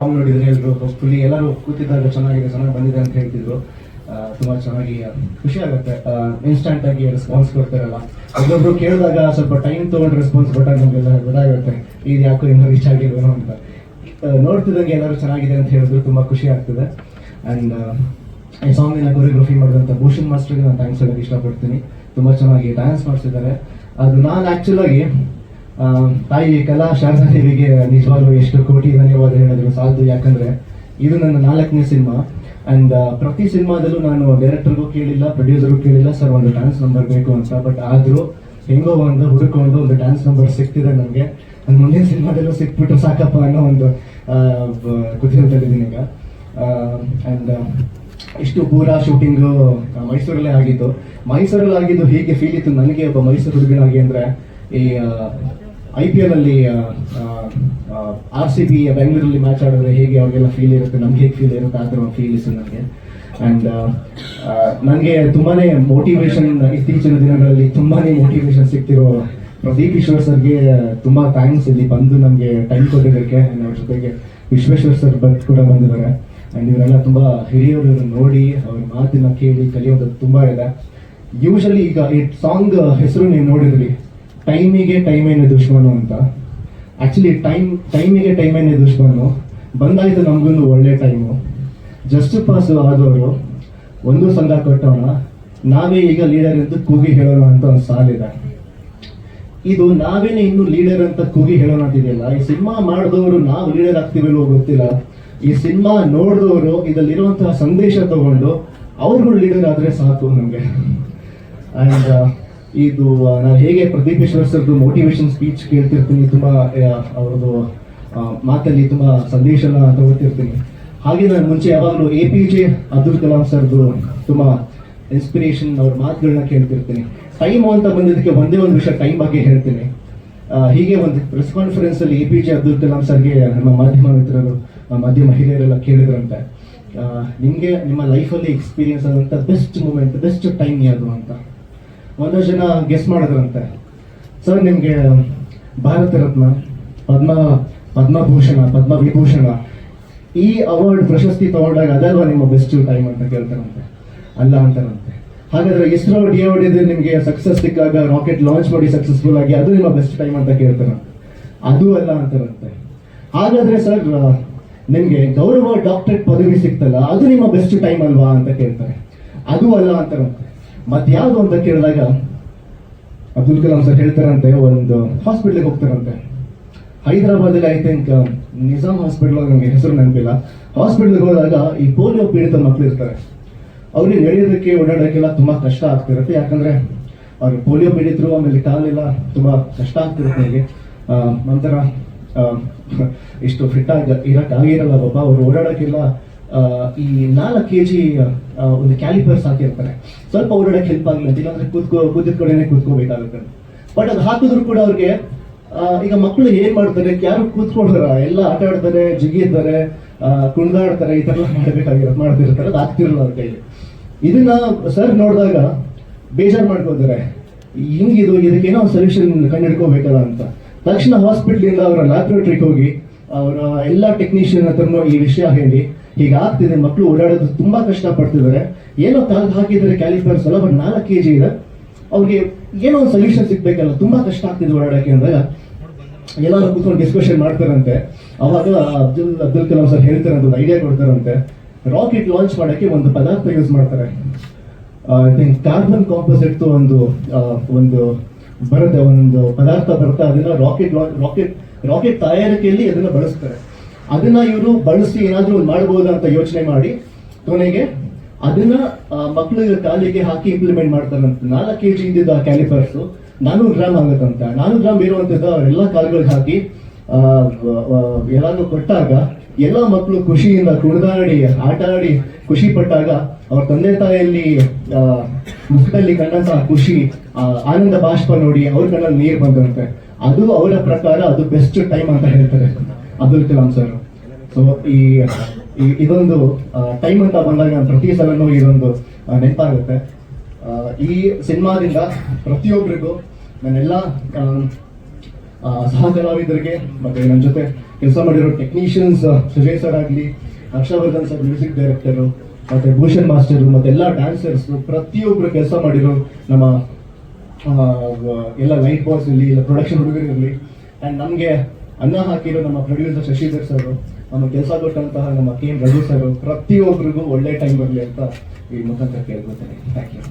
Song ನೋಡಿದ್ರೆ ಹೇಳಿದ್ರು hopefully ಎಲ್ಲರೂ ಕೂತಿದ್ದಾಗ ಚೆನ್ನಾಗಿದೆ ಚೆನ್ನಾಗಿ ಬಂದಿದೆ ಅಂತ ಹೇಳ್ತಿದ್ರು. ತುಂಬಾ ಚೆನ್ನಾಗಿ ಖುಷಿ ಆಗುತ್ತೆ. ಇನ್ಸ್ಟಂಟ್ ಆಗಿ ರೆಸ್ಪಾನ್ಸ್ ಕೊಡ್ತಾರಲ್ಲ. ಒಬ್ಬೊಬ್ರು ಕೇಳಿದಾಗ ಸ್ವಲ್ಪ ಟೈಮ್ ತಗೊಂಡು ರೆಸ್ಪಾನ್ಸ್ ಕೊಟ್ಟಾಗ ನಮಗೆಲ್ಲ ಗೊತ್ತಾಗುತ್ತೆ ಇದು ಯಾಕೋ ಇನ್ನೂ ರೀಚ್ ಆಗಿರೋ ಅಂತ. ನೋಡ್ತಿದಂಗೆ ಎಲ್ಲರೂ ಚೆನ್ನಾಗಿದೆ ಅಂತ ಹೇಳಿದ್ರು ತುಂಬಾ ಖುಷಿ ಆಗ್ತದೆ. ಅಂಡ್ ಈ ಸಾಂಗಿನ ಕೊರಿಯೋಗ್ರಫಿ ಮಾಡಿದಂಥ ಭೂಷಣ್ ಮಾಸ್ಟರ್ಗೆ ನಾನು ಥ್ಯಾಂಕ್ಸ್ ಹೇಳಕ್ಕೆ ಇಷ್ಟಪಡ್ತೀನಿ. ತುಂಬಾ ಚೆನ್ನಾಗಿ ಡ್ಯಾನ್ಸ್ ಮಾಡಿಸಿದ್ದಾರೆ. ಅದು ನಾನು ಆಕ್ಚುಲ್ ಆಗಿ ಆ, ತಾಯಿ ಕಲಾ ಶಾರದಾ ದೇವಿಗೆ ನಿಜವಾಗ್ಲೂ ಎಷ್ಟು ಕೋಟಿ ಧನ್ಯವಾದ ಹೇಳಿದ್ರು ಸಾಲದು ಯಾಕಂದ್ರೆ ಇದು ನನ್ನ ನಾಲ್ಕನೇ ಸಿನಿಮಾ. ಅಂಡ್ ಪ್ರತಿ ಸಿನಿಮಾದಲ್ಲೂ ನಾನು ಡೈರೆಕ್ಟರ್ಗೂ ಕೇಳಿಲ್ಲ, ಪ್ರೊಡ್ಯೂಸರ್ಗೂ ಕೇಳಿಲ್ಲ, ಸರ್ ಒಂದು ಡ್ಯಾನ್ಸ್ ನಂಬರ್ ಬೇಕು ಅಂತ. ಬಟ್ ಆದ್ರೂ ಹೆಂಗೋ ಒಂದು ಹುಡುಕೊಂಡು ಒಂದು ಡ್ಯಾನ್ಸ್ ನಂಬರ್ ಸಿಕ್ತಿದೆ ನನಗೆ. ನನ್ನ ಮುಂದಿನ ಸಿನಿಮಾದಲ್ಲೂ ಸಿಕ್ಬಿಟ್ಟು ಸಾಕಪ್ಪ ಅನ್ನೋ ಒಂದು ಕುತೂಹಲದಲ್ಲಿದ್ದೀನಿ ಈಗ. ಅಂಡ್ ಇಷ್ಟು ಪೂರಾ ಶೂಟಿಂಗು ಮೈಸೂರಲ್ಲೇ ಆಗಿತ್ತು ಮೈಸೂರಲ್ಲಿ ಆಗಿದ್ದು. ಹೇಗೆ ಫೀಲ್ ಇತ್ತು? ನನಗೆ ಒಬ್ಬ ಮೈಸೂರು ಹುಡುಗನಾಗಿ ಅಂದರೆ ಈ ಐ ಪಿ ಎಲ್ ಅಲ್ಲಿ ಆರ್ ಸಿ ಬಿ ಬೆಂಗಳೂರಲ್ಲಿ ಮ್ಯಾಚ್ ಆಡಿದ್ರೆ ಹೇಗೆ ಅವ್ರಿಗೆಲ್ಲ ಫೀಲ್ ಇರುತ್ತೆ? ನಮ್ಗೆ ಹೇಗೆ ಫೀಲ್ ಇರುತ್ತೆ? ಆ ಥರ ಒಂದು ಫೀಲ್ ಇತ್ತು ನನಗೆ ಅಂಡ್ ನನಗೆ ತುಂಬಾ ಮೋಟಿವೇಶನ್ ಇತ್ತೀಚಿನ ದಿನಗಳಲ್ಲಿ ತುಂಬಾ ಮೋಟಿವೇಶನ್ ಸಿಗ್ತಿರೋ ಪ್ರದೀಪ್ ಈಶ್ವರ್ ಸರ್ಗೆ ತುಂಬ ಥ್ಯಾಂಕ್ಸ್ ಇಲ್ಲಿ ಬಂದು ನಮಗೆ ಟೈಮ್ ಕೊಟ್ಟಿದ್ದಕ್ಕೆ. ಆ್ಯಂಡ್ ಅವ್ರ ಜೊತೆಗೆ ವಿಶ್ವೇಶ್ವರ್ ಸರ್ ಬಂದು ಕೂಡ ಬಂದಿದ್ದಾರೆ. ಅಂಡ್ ಇವರೆಲ್ಲ ತುಂಬ ಹಿರಿಯವರನ್ನು ನೋಡಿ, ಅವ್ರ ಮಾತಿನ ಕೇಳಿ ಕಲಿಯೋದು ತುಂಬಾ ಇದೆ. ಯೂಶಲಿ ಈಗ ಈ ಸಾಂಗ್ ಹೆಸರು ನೀವು ನೋಡಿದ್ರಿ ಟೈಮಿಗೆ ಟೈಮೇನೆ ದುಶ್ಮನು ಅಂತ. ಆಕ್ಚುಲಿ ಟೈಮ್, ಟೈಮಿಗೆ ಟೈಮೇನೆ ದುಶ್ಮನು. ಬಂದಾಯ್ತು ನಮಗೂ ಒಳ್ಳೆ ಟೈಮು ಜಸ್ಟ್ ಪಾಸ್ ಆದವರು ಒಂದು ಸಂಘ ಕೊಟ್ಟವನ ನಾವೇ ಈಗ ಲೀಡರ್ ಎಂದು ಕೂಗಿ ಹೇಳೋಣ ಅಂತ ಒಂದು ಸಾಲಿದೆ ಇದು. ನಾವೇನೆ ಇನ್ನು ಲೀಡರ್ ಅಂತ ಕೂಗಿ ಹೇಳೋಣ ಅಂತಿದೆಯಲ್ಲ ಈ ಸಿನಿಮಾ ಮಾಡಿದವರು ನಾವು ಲೀಡರ್ ಆಗ್ತೀವಿಲ್ವೋ ಗೊತ್ತಿಲ್ಲ. ಈ ಸಿನಿಮಾ ನೋಡಿದವರು ಇದರಲ್ಲಿರುವಂತಹ ಸಂದೇಶ ತಗೊಂಡು ಅವ್ರಿಗೂ ಲೀಡರ್ ಆದ್ರೆ ಸಾಕು ನಮಗೆ. ಅಂಡ್ ಇದು ನಾನು ಹೇಗೆ ಪ್ರದೀಪ್ ಸರ್ದು ಮೋಟಿವೇಶನ್ ಸ್ಪೀಚ್ ಕೇಳ್ತಿರ್ತೀನಿ, ತುಂಬಾ ಅವ್ರದ್ದು ಮಾತಲ್ಲಿ ತುಂಬಾ ಸಂದೇಶನ ತಗೋತಿರ್ತೀನಿ ಹಾಗೆ ನಾನು ಮುಂಚೆ ಯಾವಾಗಲೂ A P J Abdul Kalam ಸರ್ದು ತುಂಬಾ ಇನ್ಸ್ಪಿರೇಷನ್ ಅವ್ರ ಮಾತುಗಳನ್ನ ಕೇಳ್ತಿರ್ತೀನಿ. ಟೈಮ್ ಅಂತ ಬಂದಿದ್ದಕ್ಕೆ ಒಂದೇ ಒಂದು ವಿಷಯ ಟೈಮ್ ಬಗ್ಗೆ ಹೇಳ್ತೀನಿ. ಹೀಗೆ ಒಂದು ಪ್ರೆಸ್ ಕಾನ್ಫರೆನ್ಸ್ ಅಲ್ಲಿ A P J Abdul Kalam ಸರ್ಗೆ ನಮ್ಮ ಮಾಧ್ಯಮ ಮಿತ್ರರು ಮಧ್ಯ ಮಾಧ್ಯಮ ಮಹಿಳೆಯರೆಲ್ಲ ಕೇಳಿದ್ರಂತೆ. ನಿಮ್ಗೆ ನಿಮ್ಮ ಲೈಫಲ್ಲಿ ಎಕ್ಸ್ಪೀರಿಯನ್ಸ್ ಆದಂಥ ಬೆಸ್ಟ್ ಮೂಮೆಂಟ್ ಬೆಸ್ಟ್ ಟೈಮ್ ಯಾವುದು ಅಂತ? ಒಂದಷ್ಟು ಜನ ಗೆಸ್ ಮಾಡಿದ್ರಂತೆ. ಸರ್ ನಿಮಗೆ ಭಾರತ ರತ್ನ, ಪದ್ಮ, ಪದ್ಮಭೂಷಣ, ಪದ್ಮವಿಭೂಷಣ, ಈ ಅವಾರ್ಡ್ ಪ್ರಶಸ್ತಿ ತಗೊಂಡಾಗ ಅದಲ್ವಾ ನಿಮ್ಮ ಬೆಸ್ಟ್ ಟೈಮ್ ಅಂತ ಕೇಳ್ತಾರಂತೆ, ಅಲ್ಲ ಅಂತಾರಂತೆ. ಹಾಗಾದ್ರೆ ಇಸ್ರೋ ಡಿ ಹೊಡೆದು ನಿಮಗೆ ಸಕ್ಸಸ್ ಸಿಕ್ಕಾಗ ರಾಕೆಟ್ ಲಾಂಚ್ ಮಾಡಿ ಸಕ್ಸಸ್ಫುಲ್ ಆಗಿ ಅದು ನಿಮ್ಮ ಬೆಸ್ಟ್ ಟೈಮ್ ಅಂತ ಕೇಳ್ತಾರಂತೆ. ಅದು ಅಲ್ಲ ಅಂತಾರಂತೆ. ಹಾಗಾದ್ರೆ ಸರ್ ನಿಮಗೆ ಗೌರವ ಡಾಕ್ಟರೇಟ್ ಪದವಿ ಸಿಕ್ತಲ್ಲ, ಅದು ನಿಮ್ಮ ಬೆಸ್ಟ್ ಟೈಮ್ ಅಲ್ವಾ ಅಂತ ಕೇಳ್ತಾರೆ. ಅದು ಅಲ್ಲ ಅಂತಾರಂತೆ. ಮತ್ತೆ ಯಾವುದು ಅಂತ ಕೇಳಿದಾಗ ಅಬ್ದುಲ್ ಕಲಾಂ ಸರ್ ಹೇಳ್ತಾರಂತೆ, ಒಂದು ಹಾಸ್ಪಿಟ್ಲಿಗೆ ಹೋಗ್ತಾರಂತೆ. ಹೈದರಾಬಾದಲ್ಲಿ ಐ ಥಿಂಕ್ ನಿಜಾಮ್ ಹಾಸ್ಪಿಟಲ್ ನನಗೆ ಹೆಸರು ನೆನಪಿಲ್ಲ. ಹಾಸ್ಪಿಟ್ಲಿಗೆ ಹೋದಾಗ ಈ ಪೋಲಿಯೋ ಪೀಡಿತ ಮಕ್ಕಳು ಇರ್ತಾರೆ. ಅವ್ರಿಗೆ ನಡೆಯೋದಕ್ಕೆ, ಓಡಾಡೋಕ್ಕೆಲ್ಲ ತುಂಬಾ ಕಷ್ಟ ಆಗ್ತಿರುತ್ತೆ. ಯಾಕಂದ್ರೆ ಅವ್ರು ಪೋಲಿಯೋ ಪೀಡಿತರು, ಆಮೇಲೆ ಕಾಲೆಲ್ಲ ತುಂಬಾ ಕಷ್ಟ ಆಗ್ತಿರುತ್ತೆ ಅವ್ರಿಗೆ ನಂತರ ಇಷ್ಟು ಫಿಟ್ ಆಗಿ ಇರಕ್ ಆಗಿರಲ್ಲ ಪಾಪ ಅವ್ರು ಓಡಾಡೋಕ್ಕೆಲ್ಲ ಈ ನಾಲ್ಕು ಕೆ ಜಿ ಒಂದು ಕ್ಯಾಲಿಪರ್ಸ್ ಹಾಕಿರ್ತಾರೆ ಸ್ವಲ್ಪ ಓಡಾಡಕ್ಕೆ ಹೆಲ್ಪ್ ಆಗಲಿ ಅಂತ ಇಲ್ಲಾಂದ್ರೆ ಕೂತ್ಕೋ ಕೂತಿದ ಕಡೆನೆ ಕೂತ್ಕೋಬೇಕಾಗುತ್ತೆ ಬಟ್ ಅದು ಹಾಕಿದ್ರು ಕೂಡ ಅವ್ರಿಗೆ ಈಗ ಮಕ್ಕಳು ಏನ್ ಮಾಡ್ತಾರೆ? ಯಾರು ಕೂತ್ಕೊಳ್ತಾರ ಎಲ್ಲ ಆಟ ಆಡ್ತಾರೆ ಆ, ಕುಣಿದಾಡ್ತಾರೆ ಈ ತರ ಎಲ್ಲ ಮಾಡ್ಬೇಕಾಗಿರೋ ಮಾಡ್ತಿರ್ತಾರೆ. ಅದು ಆಗ್ತಿರಲ್ಲ ಅವ್ರ ಕೈಲಿ. ಇದನ್ನ ಸರ್ ನೋಡಿದಾಗ ಬೇಜಾರ್ ಮಾಡ್ಕೋತಾರೆ. ಹಿಂಗಿದು ಇದಕ್ಕೇನೋ ಒಂದು ಸೊಲ್ಯೂಷನ್ ಕಂಡುಹಿಡ್ಕೋಬೇಕಲ್ಲ ಅಂತ. ತಕ್ಷಣ ಹಾಸ್ಪಿಟ್ಲಿಂದ ಅವರ ಲ್ಯಾಬ್ರೇಟ್ರಿಗೆ ಹೋಗಿ ಅವರ ಎಲ್ಲ ಟೆಕ್ನಿಷಿಯನ್ ಹತ್ರನೂ ಈ ವಿಷಯ ಹೇಳಿ ಹೀಗಾಗ್ತಿದೆ ಮಕ್ಕಳು ಓಡಾಡೋದು ತುಂಬಾ ಕಷ್ಟ ಪಡ್ತಿದ್ದಾರೆ ಏನೋ ಕಾಲ್ ಹಾಕಿದರೆ ಕ್ಯಾಲಿಫೈರ್ ಬಟ್ ನಾಲ್ಕು ಕೆ ಜಿ ಇದೆ. ಅವ್ರಿಗೆ ಏನೋ ಒಂದು ಸೊಲ್ಯೂಷನ್ ಸಿಗ್ಬೇಕಲ್ಲ, ತುಂಬಾ ಕಷ್ಟ ಆಗ್ತಿದೆ ಓಡಾಡಕ್ಕೆ ಅಂದಾಗ. ಎಲ್ಲರೂ ಕೂತ್ಕೊಂಡು ಡಿಸ್ಕಷನ್ ಮಾಡ್ತಾರಂತೆ. ಅವಾಗ ಅಬ್ದುಲ್ ಅಬ್ದುಲ್ ಕಲಾಂ ಸರ್ ಹೇಳ್ತಾರಂತೆ ಒಂದು ಐಡಿಯಾ ಕೊಡ್ತಾರಂತೆ. ರಾಕೆಟ್ ಲಾಂಚ್ ಮಾಡೋಕ್ಕೆ ಒಂದು ಪದಾರ್ಥ ಯೂಸ್ ಮಾಡ್ತಾರೆ. ಐ ಥಿಂಕ್ ಕಾರ್ಬನ್ ಕಾಂಪೋಸಿಟ್ ಒಂದು ಒಂದು ಬರುತ್ತೆ, ಒಂದು ಪದಾರ್ಥ ಬರುತ್ತೆ, ಅದನ್ನ ರಾಕೆಟ್ ರಾಕೆಟ್ ರಾಕೆಟ್ ತಯಾರಿಕೆಯಲ್ಲಿ ಅದನ್ನ ಬಳಸ್ತಾರೆ. ಅದನ್ನ ಇವರು ಬಳಸಿ ಏನಾದರೂ ಒಂದು ಮಾಡ್ಬೋದಾ ಅಂತ ಯೋಚನೆ ಮಾಡಿ ಕೊನೆಗೆ ಅದನ್ನ ಮಕ್ಕಳ ಕಾಲಿಗೆ ಹಾಕಿ ಇಂಪ್ಲಿಮೆಂಟ್ ಮಾಡ್ತಾರಂತ ನಾಲ್ಕು ಕೆ ಜಿ ಇದ್ದಿದ್ದ ಕ್ಯಾಲಿಫರ್ಸ್ ನಾನೂರು ಗ್ರಾಮ್ ಆಗುತ್ತಂತ. ನಾನು ಗ್ರಾಮ್ ಇರುವಂತದ್ದು ಅವರೆಲ್ಲ ಕಾಲುಗಳಿಗೆ ಹಾಕಿ ಎಲ್ಲಾನು ಕೊಟ್ಟಾಗ ಎಲ್ಲ ಮಕ್ಕಳು ಖುಷಿಯಿಂದ ಕುಣಿದಾಡಿ ಆಟ ಆಡಿ ಖುಷಿ ಪಟ್ಟಾಗ ಅವ್ರ ತಂದೆ ತಾಯಿಯಲ್ಲಿ ಮುಖದಲ್ಲಿ ಕಂಡಂತಹ ಖುಷಿ ಆನಂದ ಬಾಷ್ಪ ನೋಡಿ ಅವ್ರ ಕಣ್ಣಲ್ಲಿ ನೀರು ಬಂದಂತೆ. ಅದು ಅವರ ಪ್ರಕಾರ ಅದು ಬೆಸ್ಟ್ ಟೈಮ್ ಅಂತ ಹೇಳ್ತಾರೆ. ಅಬ್ದುಲ್ ಕಲಾಂ ಸರ್ ಸೊ ಈ ಇದೊಂದು ಟೈಮ್ ಅಂತ ಬಂದಾಗ ಪ್ರತಿ ಸಲನೂ ಇದೊಂದು ನೆನಪಾಗುತ್ತೆ. ಈ ಸಿನಿಮಾದಿಂದ ಪ್ರತಿಯೊಬ್ಬರಿಗೂ ನನ್ನೆಲ್ಲ ಸಹ ಕಲಾವಿದರಿಗೆ, ಮತ್ತೆ ನನ್ನ ಜೊತೆ ಕೆಲಸ ಮಾಡಿರೋ ಟೆಕ್ನಿಷಿಯನ್ಸ್ ಸುಜಯ್ ಸರ್ ಆಗಲಿ, ಹರ್ಷವರ್ಧನ್ ಸರ್ ಮ್ಯೂಸಿಕ್ ಡೈರೆಕ್ಟರು ಮತ್ತೆ ಭೂಷಣ್ ಮಾಸ್ಟರ್ ಮತ್ತೆ ಎಲ್ಲ ಡ್ಯಾನ್ಸರ್ಸ್ ಪ್ರತಿಯೊಬ್ಬರು ಕೆಲಸ ಮಾಡಿರೋ ನಮ್ಮ ಎಲ್ಲ ಲೈಟ್ ಬಾಯ್ಸ್ ಇರಲಿ, ಇಲ್ಲ ಪ್ರೊಡಕ್ಷನ್ ಹುಡುಗರು ಇರಲಿ ಆ್ಯಂಡ್ ನಮಗೆ ಅನ್ನ ಹಾಕಿರೋ ನಮ್ಮ ಪ್ರೊಡ್ಯೂಸರ್ ಶಶಿಧರ್ ಸರ್, ನಮ್ಮ ಕೆಲಸ ಕೊಟ್ಟಂತಹ ನಮ್ಮ ಕೆ ಎಂ ರಘು ಸರ್ ಪ್ರತಿಯೊಬ್ಬರಿಗೂ ಒಳ್ಳೆ ಟೈಮ್ ಬರಲಿ ಅಂತ ಈ ಮುಖಾಂತರ ಕೇಳ್ಕೊತೇನೆ. Thank you